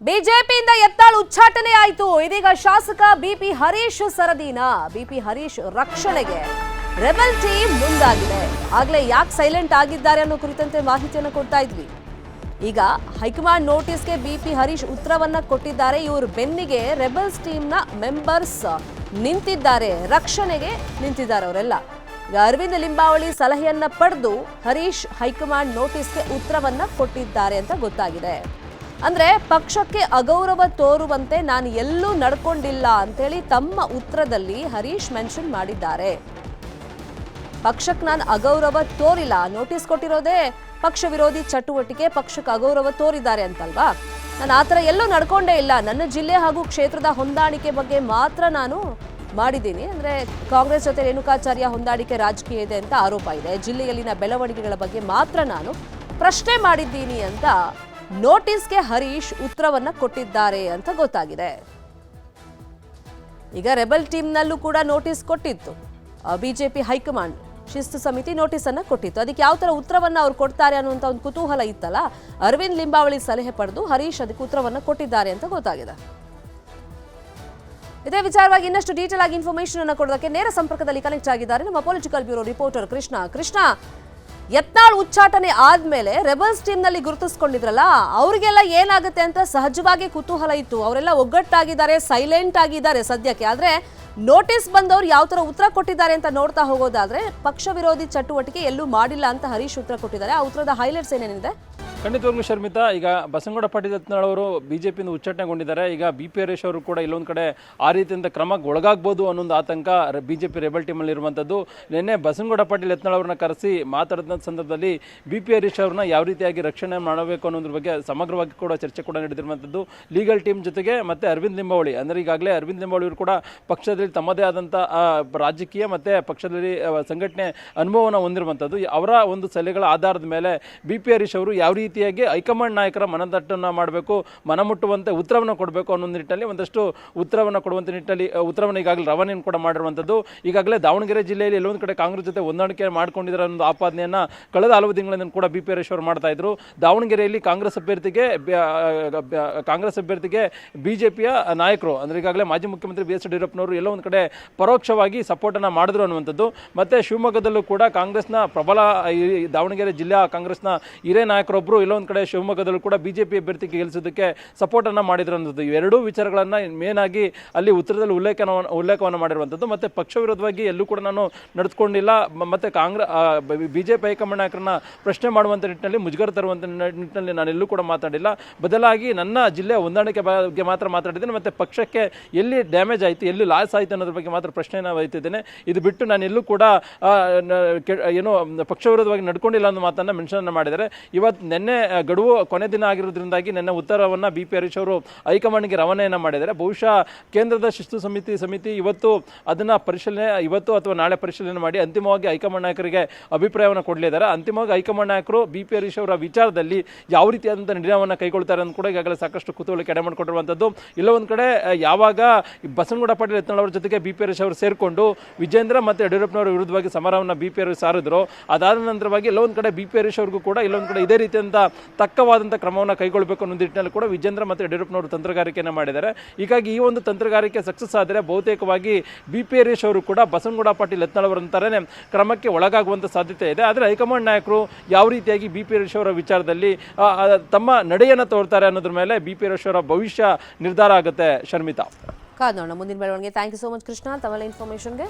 ಬಿಜೆಪಿಯಿಂದ ಎತ್ತಾಳು ಉಚ್ಚಾಟನೆ ಆಯಿತು. ಇದೀಗ ಶಾಸಕ ಬಿಪಿ ಹರೀಶ್ ಸರದಿನ. ಬಿಪಿ ಹರೀಶ್ ರಕ್ಷಣೆಗೆ. ರೆಬಲ್ ಟೀಮ್ ಮುಂದಾಗಿದೆ. ಆಗ್ಲೇ ಯಾಕೆ ಸೈಲೆಂಟ್ ಆಗಿದ್ದಾರೆ ಅನ್ನೋ ಕುರಿತಂತೆ ಮಾಹಿತಿಯನ್ನು ಕೊಡ್ತಾ ಇದ್ವಿ. ಈಗ ಹೈಕಮಾಂಡ್ ನೋಟಿಸ್ಗೆ ಬಿಪಿ ಹರೀಶ್ ಉತ್ತರವನ್ನ ಕೊಟ್ಟಿದ್ದಾರೆ. ಇವರು ಬೆನ್ನಿಗೆ ರೆಬಲ್ಸ್ ಟೀಮ್ನ ಮೆಂಬರ್ಸ್ ನಿಂತಿದ್ದಾರೆ. ರಕ್ಷಣೆಗೆ ನಿಂತಿದ್ದಾರೆ ಅವರೆಲ್ಲ. ಈಗ ಅರವಿಂದ ಲಿಂಬಾವಳಿ ಸಲಹೆಯನ್ನ ಪಡೆದು ಹರೀಶ್ ಹೈಕಮಾಂಡ್ ನೋಟಿಸ್ಗೆ ಉತ್ತರವನ್ನ ಕೊಟ್ಟಿದ್ದಾರೆ ಅಂತ ಗೊತ್ತಾಗಿದೆ. ಅಂದ್ರೆ ಪಕ್ಷಕ್ಕೆ ಅಗೌರವ ತೋರುವಂತೆ ನಾನು ಎಲ್ಲೂ ನಡ್ಕೊಂಡಿಲ್ಲ ಅಂತೇಳಿ ತಮ್ಮ ಉತ್ತರದಲ್ಲಿ ಹರೀಶ್ ಮೆನ್ಷನ್ ಮಾಡಿದ್ದಾರೆ. ಪಕ್ಷಕ್ಕೆ ನಾನು ಅಗೌರವ ತೋರಿಲ್ಲ. ನೋಟಿಸ್ ಕೊಟ್ಟಿರೋದೇ ಪಕ್ಷ ವಿರೋಧಿ ಚಟುವಟಿಕೆ, ಪಕ್ಷಕ್ಕೆ ಅಗೌರವ ತೋರಿದ್ದಾರೆ ಅಂತಲ್ವಾ? ನಾನು ಆ ಥರ ಎಲ್ಲೂ ನಡ್ಕೊಂಡೇ ಇಲ್ಲ. ನನ್ನ ಜಿಲ್ಲೆ ಹಾಗೂ ಕ್ಷೇತ್ರದ ಹೊಂದಾಣಿಕೆ ಬಗ್ಗೆ ಮಾತ್ರ ನಾನು ಮಾಡಿದ್ದೀನಿ. ಅಂದರೆ ಕಾಂಗ್ರೆಸ್ ಜೊತೆ ರೇಣುಕಾಚಾರ್ಯ ಹೊಂದಾಣಿಕೆ ರಾಜಕೀಯ ಇದೆ ಅಂತ ಆರೋಪ ಇದೆ. ಜಿಲ್ಲೆಯಲ್ಲಿನ ಬೆಳವಣಿಗೆಗಳ ಬಗ್ಗೆ ಮಾತ್ರ ನಾನು ಪ್ರಶ್ನೆ ಮಾಡಿದ್ದೀನಿ ಅಂತ ನೋಟಿಸ್ಗೆ ಹರೀಶ್ ಉತ್ತರವನ್ನ ಕೊಟ್ಟಿದ್ದಾರೆ ಅಂತ ಗೊತ್ತಾಗಿದೆ. ಈಗ ರೆಬಲ್ ಟೀಮ್ನಲ್ಲೂ ಕೂಡ ನೋಟಿಸ್ ಕೊಟ್ಟಿತ್ತು. ಬಿಜೆಪಿ ಹೈಕಮಾಂಡ್ ಶಿಸ್ತು ಸಮಿತಿ ನೋಟಿಸ್ ಅನ್ನ ಕೊಟ್ಟಿತ್ತು. ಅದಕ್ಕೆ ಯಾವ ತರ ಉತ್ತರವನ್ನ ಅವ್ರು ಕೊಡ್ತಾರೆ ಅನ್ನುವಂತ ಒಂದು ಕುತೂಹಲ ಇತ್ತಲ್ಲ, ಅರವಿಂದ್ ಲಿಂಬಾವಳಿ ಸಲಹೆ ಪಡೆದು ಹರೀಶ್ ಅದಕ್ಕೆ ಉತ್ತರವನ್ನ ಕೊಟ್ಟಿದ್ದಾರೆ ಅಂತ ಗೊತ್ತಾಗಿದೆ. ಇದೇ ವಿಚಾರವಾಗಿ ಇನ್ನಷ್ಟು ಡೀಟೇಲ್ ಆಗಿ ಇನ್ಫಾರ್ಮೇಶನ್ ಅನ್ನು ಕೊಡೋದಕ್ಕೆ ನೇರ ಸಂಪರ್ಕದಲ್ಲಿ ಕನೆಕ್ಟ್ ಆಗಿದ್ದಾರೆ ನಮ್ಮ political bureau reporter Krishna. Krishna Yatnal ಉಚ್ಚಾಟನೆ ಆದ್ಮೇಲೆ ರೆಬಲ್ಸ್ ಟೀಮ್ನಲ್ಲಿ ಗುರುತಿಸ್ಕೊಂಡಿದ್ರಲ್ಲ, ಅವರಿಗೆಲ್ಲ ಏನಾಗುತ್ತೆ ಅಂತ ಸಹಜವಾಗಿ ಕುತೂಹಲ ಇತ್ತು. ಅವರೆಲ್ಲ ಒಗ್ಗಟ್ಟಾಗಿದ್ದಾರೆ ಸೈಲೆಂಟ್ ಆಗಿದ್ದಾರೆ ಸದ್ಯಕ್ಕೆ. ಆದ್ರೆ ನೋಟಿಸ್ ಬಂದವರು ಯಾವ ತರ ಉತ್ತರ ಕೊಟ್ಟಿದ್ದಾರೆ ಅಂತ ನೋಡ್ತಾ ಹೋಗೋದಾದ್ರೆ ಪಕ್ಷ ವಿರೋಧಿ ಚಟುವಟಿಕೆ ಎಲ್ಲೂ ಮಾಡಿಲ್ಲ ಅಂತ ಹರೀಶ್ ಉತ್ತರ ಕೊಟ್ಟಿದ್ದಾರೆ. ಆ ಉತ್ತರದ ಹೈಲೈಟ್ಸ್ ಏನೇನಿದೆ? ಖಂಡಿತವಾಗ್ಲೂ ಶರ್ಮಿತಾ, ಈಗ ಬಸನಗೌಡ ಪಾಟೀಲ್ ಬಿ ಅವರು ಬಿಜೆಪಿಯಿಂದ ಉಚ್ಚಾಟನೆಗೊಂಡಿದ್ದಾರೆ. ಈಗ ಬಿ ಪಿ ಹರೀಶ್ ಅವರು ಕೂಡ ಇಲ್ಲೊಂದು ಕಡೆ ಆ ರೀತಿಯಿಂದ ಕ್ರಮಕ್ಕೆ ಒಳಗಾಗ್ಬೋದು ಅನ್ನೋದು ಆತಂಕ ಬಿಜೆಪಿ ರೆಬಲ್ ಟೀಮಲ್ಲಿ ಇರುವಂಥದ್ದು ನಿನ್ನೆ ಬಸನಗೌಡ ಪಾಟೀಲ್ ಅವ್ರನ್ನ ಕರೆಸಿ ಮಾತಾಡಿದ ಸಂದರ್ಭದಲ್ಲಿ ಬಿ ಪಿ ಹರೀಶ್ ಅವ್ರನ್ನ ಯಾವ ರೀತಿಯಾಗಿ ರಕ್ಷಣೆ ಮಾಡಬೇಕು ಅನ್ನೋದ್ರ ಬಗ್ಗೆ ಸಮಗ್ರವಾಗಿ ಕೂಡ ಚರ್ಚೆ ಕೂಡ ನಡೆದಿರುವಂಥದ್ದು ಲೀಗಲ್ ಟೀಮ್ ಜೊತೆಗೆ ಮತ್ತೆ ಅರವಿಂದ್ ಲಿಂಬಾವಳಿ. ಅಂದರೆ ಈಗಾಗಲೇ ಅರವಿಂದ್ ಲಿಂಬಾವಳಿ ಅವರು ಕೂಡ ಪಕ್ಷದಲ್ಲಿ ತಮ್ಮದೇ ಆದಂಥ ರಾಜಕೀಯ ಮತ್ತೆ ಪಕ್ಷದಲ್ಲಿ ಸಂಘಟನೆ ಅನುಭವವನ್ನು ಹೊಂದಿರುವಂಥದ್ದು ಅವರ ಒಂದು ಸಲಹೆಗಳ ಆಧಾರದ ಮೇಲೆ ಬಿ ಪಿ ಹರೀಶ್ ಅವರು ಯಾವ ರೀತಿಯಾಗಿ ಹೈಕಮಾಂಡ್ ನಾಯಕರ ಮನದಟ್ಟನ್ನು ಮಾಡಬೇಕು, ಮನಮುಟ್ಟುವಂತೆ ಉತ್ತರವನ್ನು ಕೊಡಬೇಕು ಅನ್ನೋ ನಿಟ್ಟಿನಲ್ಲಿ ಒಂದಷ್ಟು ಉತ್ತರವನ್ನು ಕೊಡುವಂಥ ನಿಟ್ಟಲ್ಲಿ ಉತ್ತರವನ್ನು ಈಗಾಗಲೇ ರವಾನೆಯನ್ನು ಕೂಡ ಮಾಡಿರುವಂಥದ್ದು ಈಗಾಗಲೇ ದಾವಣಗೆರೆ ಜಿಲ್ಲೆಯಲ್ಲಿ ಎಲ್ಲೊಂದು ಕಡೆ ಕಾಂಗ್ರೆಸ್ ಜೊತೆ ಹೊಂದಾಣಿಕೆ ಮಾಡ್ಕೊಂಡಿದ್ದಾರೆ ಅನ್ನೋ ಆಪಾದನೆಯನ್ನು ಕಳೆದ ಹಲವು ತಿಂಗಳಿಂದ ಕೂಡ ಬಿ ಪಿ ಹರೇಶ್ವರ್ ಮಾಡ್ತಾ ಇದ್ರು. ದಾವಣಗೆರೆಯಲ್ಲಿ ಕಾಂಗ್ರೆಸ್ ಅಭ್ಯರ್ಥಿಗೆ ಕಾಂಗ್ರೆಸ್ ಅಭ್ಯರ್ಥಿಗೆ ಬಿಜೆಪಿಯ ನಾಯಕರು, ಅಂದರೆ ಈಗಾಗಲೇ ಮಾಜಿ ಮುಖ್ಯಮಂತ್ರಿ ಬಿ ಎಸ್ ಯಡಿಯೂರಪ್ಪನವರು ಎಲ್ಲ ಒಂದು ಕಡೆ ಪರೋಕ್ಷವಾಗಿ ಸಪೋರ್ಟನ್ನು ಮಾಡಿದ್ರು ಅನ್ನುವಂಥದ್ದು. ಮತ್ತೆ ಶಿವಮೊಗ್ಗದಲ್ಲೂ ಕೂಡ ಕಾಂಗ್ರೆಸ್ನ ಪ್ರಬಲ ದಾವಣಗೆರೆ ಜಿಲ್ಲಾ ಕಾಂಗ್ರೆಸ್ನ ಹಿರಿಯ ನಾಯಕರೊಬ್ಬರು ಎಲ್ಲೋ ಒಂದು ಕಡೆ ಶಿವಮೊಗ್ಗದಲ್ಲೂ ಕೂಡ ಬಿಜೆಪಿ ಅಭ್ಯರ್ಥಿಗೆ ಗೆಲ್ಲಿಸೋದಕ್ಕೆ ಸಪೋರ್ಟನ್ನು ಮಾಡಿದ್ರು ಇವೆರಡೂ ವಿಚಾರಗಳನ್ನು ಮೇನ್ ಆಗಿ ಅಲ್ಲಿ ಉತ್ತರದಲ್ಲಿ ಉಲ್ಲೇಖನ ಉಲ್ಲೇಖವನ್ನು ಮಾಡಿರುವಂಥದ್ದು. ಮತ್ತೆ ಪಕ್ಷ ವಿರೋಧವಾಗಿ ಎಲ್ಲೂ ಕೂಡ ನಾನು ನಡೆದುಕೊಂಡಿಲ್ಲ. ಮತ್ತೆ ಕಾಂಗ್ರೆಸ್ ಬಿಜೆಪಿ ಹೈಕಮಾಂಡ್ ನಾಯಕರನ್ನ ಪ್ರಶ್ನೆ ಮಾಡುವಂಥ ನಿಟ್ಟಿನಲ್ಲಿ, ಮುಜುಗರ ತರುವಂಥ ನಿಟ್ಟಿನಲ್ಲಿ ನಾನು ಎಲ್ಲೂ ಕೂಡ ಮಾತಾಡಿಲ್ಲ. ಬದಲಾಗಿ ನನ್ನ ಜಿಲ್ಲೆಯ ಹೊಂದಾಣಿಕೆ ಬಗ್ಗೆ ಮಾತ್ರ ಮಾತಾಡಿದ್ದೇನೆ. ಮತ್ತೆ ಪಕ್ಷಕ್ಕೆ ಎಲ್ಲಿ ಡ್ಯಾಮೇಜ್ ಆಯಿತು, ಎಲ್ಲಿ ಲಾಸ್ ಆಯಿತು ಅನ್ನೋದ್ರ ಬಗ್ಗೆ ಮಾತ್ರ ಪ್ರಶ್ನೆಯನ್ನು ವಹಿತಿದ್ದೇನೆ ಇದು ಬಿಟ್ಟು ನಾನು ಎಲ್ಲೂ ಕೂಡ ಏನೋ ಪಕ್ಷ ವಿರೋಧವಾಗಿ ನಡ್ಕೊಂಡಿಲ್ಲ ಅನ್ನೋ ಮಾತನ್ನು ಮೆನ್ಷನ್ ಮಾಡಿದ್ದಾರೆ. ಇವತ್ತು ನಿನ್ನೆ ಆ, ಗಡುವು ಕೊನೆ ದಿನ ಆಗಿರೋದ್ರಿಂದಾಗಿ ನಿನ್ನೆ ಉತ್ತರವನ್ನು ಬಿ ಪಿ ಹರೀಶ್ ಅವರು ಹೈಕಮಾಂಡ್ಗೆ ರವಾನೆಯನ್ನು ಮಾಡಿದ್ದಾರೆ. ಬಹುಶಃ ಕೇಂದ್ರದ ಶಿಸ್ತು ಸಮಿತಿ ಸಮಿತಿ ಇವತ್ತು ಅದನ್ನು ಪರಿಶೀಲನೆ ಇವತ್ತು ಅಥವಾ ನಾಳೆ ಪರಿಶೀಲನೆ ಮಾಡಿ ಅಂತಿಮವಾಗಿ ಹೈಕಮಾಂಡ್ ನಾಯಕರಿಗೆ ಅಭಿಪ್ರಾಯವನ್ನು ಕೊಡಲಿದ್ದಾರೆ. ಅಂತಿಮವಾಗಿ ಹೈಕಮಾಂಡ್ ನಾಯಕರು ಬಿ ಪಿ ಹರೀಶ್ ಅವರ ವಿಚಾರದಲ್ಲಿ ಯಾವ ರೀತಿಯಾದಂಥ ನಿರ್ಣಯವನ್ನು ಕೈಗೊಳ್ತಾರೆ ಅಂತ ಕೂಡ ಈಗಾಗಲೇ ಸಾಕಷ್ಟು ಕುತೂಹಲಕ್ಕೆ ಎಡೆ ಮಾಡಿಕೊಂಡಿರುವಂಥದ್ದು ಇಲ್ಲ ಒಂದು ಕಡೆ ಯಾವಾಗ ಬಸನಗೌಡ ಪಾಟೀಲ್ ಯತ್ನಾಳ್ ಅವರ ಜೊತೆಗೆ ಬಿ ಪಿ ಹರೀಶ್ ಅವರು ಸೇರಿಕೊಂಡು ವಿಜೇಂದ್ರ ಮತ್ತು ಯಡಿಯೂರಪ್ಪನವರ ವಿರುದ್ಧವಾಗಿ ಸಮರವನ್ನು ಬಿ ಪಿ ಹರೀಶ್ ಸಾರಿದ್ರು. ಅದಾದ ನಂತರವಾಗಿ ಎಲ್ಲ ಒಂದು ಕಡೆ ಬಿ ಪಿ ಹರೀಶ್ ಅವ್ರಿಗೂ ಕೂಡ ಇಲ್ಲೊಂದು ಕಡೆ ಇದೇ ತಕ್ಕವಾದಂಥ ಕ್ರಮವನ್ನು ಕೈಗೊಳ್ಳಬೇಕು ಅನ್ನೋ ನಿಟ್ಟಿನಲ್ಲಿ ಕೂಡ ವಿಜೇಂದ್ರ ಮತ್ತು ಯಡಿಯೂರಪ್ಪನವರು ತಂತ್ರಗಾರಿಕೆಯನ್ನು ಮಾಡಿದ್ದಾರೆ. ಹೀಗಾಗಿ ಈ ಒಂದು ತಂತ್ರಗಾರಿಕೆ ಸಕ್ಸಸ್ ಆದರೆ ಬಹುತೇಕವಾಗಿ ಬಿ ಪಿ ಹರೀಶ್ ಅವರು ಕೂಡ ಬಸನಗೌಡ ಪಾಟೀಲ್ ಯತ್ನಾಳ್ ಅವರಂತಾರೇ ಕ್ರಮಕ್ಕೆ ಒಳಗಾಗುವಂಥ ಸಾಧ್ಯತೆ ಇದೆ. ಆದರೆ ಹೈಕಮಾಂಡ್ ನಾಯಕರು ಯಾವ ರೀತಿಯಾಗಿ ಬಿ ಪಿ ಹರೀಶ್ ಅವರ ವಿಚಾರದಲ್ಲಿ ತಮ್ಮ ನಡೆಯನ್ನು ತೋರ್ತಾರೆ ಅನ್ನೋದ್ರ ಮೇಲೆ ಬಿ ಪಿ ಹರೀಶ್ ಅವರ ಭವಿಷ್ಯ ನಿರ್ಧಾರ ಆಗುತ್ತೆ ಶರ್ಮಿತಾ. ಕಾದ್ ನೋಡೋಣ, ಮುಂದಿನ ಬೆಳವಣಿಗೆ. Thank you so much Krishna. ತಮ್ಮ ಇನ್ಫಾರ್ಮೇಶನ್ಗೆ